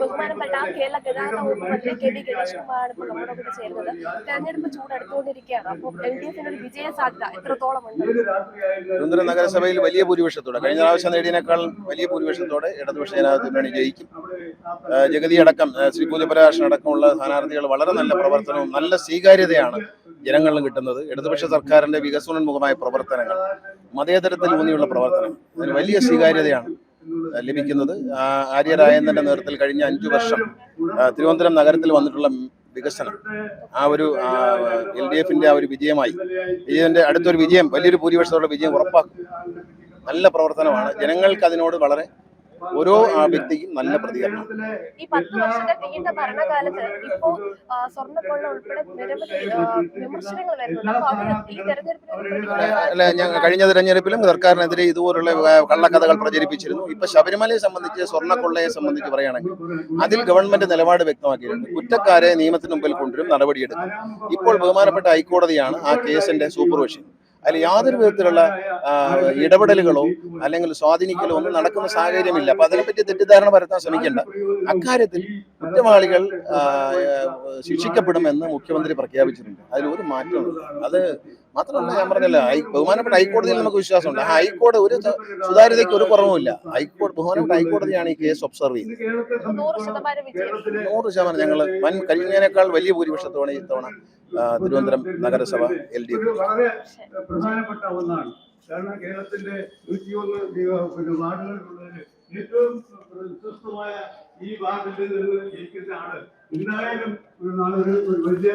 ബഹുമാനപ്പെട്ട കേരള ഗതാഗത വകുപ്പ് മന്ത്രി കെ. ഡി. ഗണേഷ് കുമാറാണ് ഇപ്പോൾ നമ്മുടെ കൂടെ ചേരുന്നത്. തെരഞ്ഞെടുപ്പ് ചൂടെടുത്തുകൊണ്ടിരിക്കുകയാണ് അപ്പോൾ എൽ ഡി എഫിന് ഒരു വിജയ സാധ്യത എത്രത്തോളം ഉണ്ട് തിരുവനന്തപുരം നഗരസഭയിൽ വലിയ ഭൂരിപക്ഷത്തോടെ കഴിഞ്ഞ പ്രാവശ്യം നേടിയതിനേക്കാൾ വലിയ ഭൂരിപക്ഷത്തോടെ ഇടതുപക്ഷ ജനാധിപത്യ മുന്നണി ജയിക്കും. ജഗതി അടക്കം ശ്രീ പൂജപരാശൻ അടക്കമുള്ള സ്ഥാനാർത്ഥികൾ വളരെ നല്ല പ്രവർത്തനവും നല്ല സ്വീകാര്യതയാണ് ജനങ്ങളിലും കിട്ടുന്നത്. ഇടതുപക്ഷ സർക്കാരിന്റെ വികസനോന്മുഖമായ പ്രവർത്തനങ്ങൾ മതേതരത്തിൽ ഊന്നിയുള്ള പ്രവർത്തനം അതിന് വലിയ സ്വീകാര്യതയാണ്. ലഭിക്കുന്നത്. ആര്യരായൻ ആര്യ രാജേന്ദ്രന്റെ നേതൃത്വത്തിൽ കഴിഞ്ഞ അഞ്ചു വർഷം തിരുവനന്തപുരം നഗരത്തിൽ വന്നിട്ടുള്ള വികസനം. ആ ഒരു എൽ ഡി എഫിന്റെ ആ ഒരു വിജയമായി. ഇതിന്റെ അടുത്തൊരു വിജയം വലിയൊരു ഭൂരിപക്ഷത്തോടെ വിജയം ഉറപ്പാക്കും. നല്ല പ്രവർത്തനമാണ്. ജനങ്ങൾക്ക് അതിനോട് വളരെ ഓരോ വ്യക്തിക്കും നല്ല പ്രതികരണം. ഈ പത്ത് വർഷത്തെ നീണ്ട ഭരണകാലത്ത് ഇപ്പോ സ്വർണക്കൊള്ള ഉൾപ്പെടെ നിരവധി വിമർശനങ്ങൾ അല്ല ഞാൻ കഴിഞ്ഞ തെരഞ്ഞെടുപ്പിലും സർക്കാരിനെതിരെ ഇതുപോലുള്ള കള്ളക്കഥകൾ പ്രചരിപ്പിച്ചിരുന്നു. ഇപ്പൊ ശബരിമലയെ സംബന്ധിച്ച് സ്വർണക്കൊള്ളയെ സംബന്ധിച്ച് പറയുകയാണെങ്കിൽ അതിൽ ഗവൺമെന്റ് നിലപാട് വ്യക്തമാക്കിയിട്ടുണ്ട്. കുറ്റക്കാരെ നിയമത്തിന് മുമ്പിൽ കൊണ്ടുവരും നടപടിയെടുക്കും. ഇപ്പോൾ ബഹുമാനപ്പെട്ട ഹൈക്കോടതിയാണ് ആ കേസിന്റെ സൂപ്പർവിഷൻ. അതിൽ യാതൊരു വിധത്തിലുള്ള ഇടപെടലുകളോ അല്ലെങ്കിൽ സ്വാധീനിക്കലോ ഒന്നും നടക്കുന്ന സാഹചര്യമില്ല. അപ്പൊ അതിനെപ്പറ്റി തെറ്റിദ്ധാരണ പരത്താൻ ശ്രമിക്കേണ്ട. അക്കാര്യത്തിൽ കുറ്റവാളികൾ ശിക്ഷിക്കപ്പെടുമെന്ന് മുഖ്യമന്ത്രി പ്രഖ്യാപിച്ചിട്ടുണ്ട്. അതിൽ ഒരു മാറ്റവും അത് മാത്രമല്ല ഞാൻ പറഞ്ഞല്ലോ ബഹുമാനപ്പെട്ട ഹൈക്കോടതിയിൽ നമുക്ക് വിശ്വാസമുണ്ട്. ആ ഹൈക്കോടതി ഒരു സുതാര്യതയ്ക്ക് ഒരു കുറവുമില്ല ഹൈക്കോടതി ബഹുമാനപ്പെട്ട ഹൈക്കോടതിയാണ് ഈ കേസ് ഒബ്സർവ് ചെയ്യുന്നത്. നൂറ് ശതമാനം ഞങ്ങൾ വൻ കഴിഞ്ഞതിനേക്കാൾ വലിയ ഭൂരിപക്ഷത്തോടെ ഇത്തവണ തിരുവനന്തപുരം നഗരസഭ എൽ ഡി എഫ്. പ്രധാനപ്പെട്ട ഒന്നാണ്. കാരണം കേരളത്തിന്റെ നൂറ്റിയൊന്ന് ഏറ്റവും ഈ വാർഡിൽ ജയിക്കുന്ന ആൾ. എന്തായാലും ഒരു വലിയ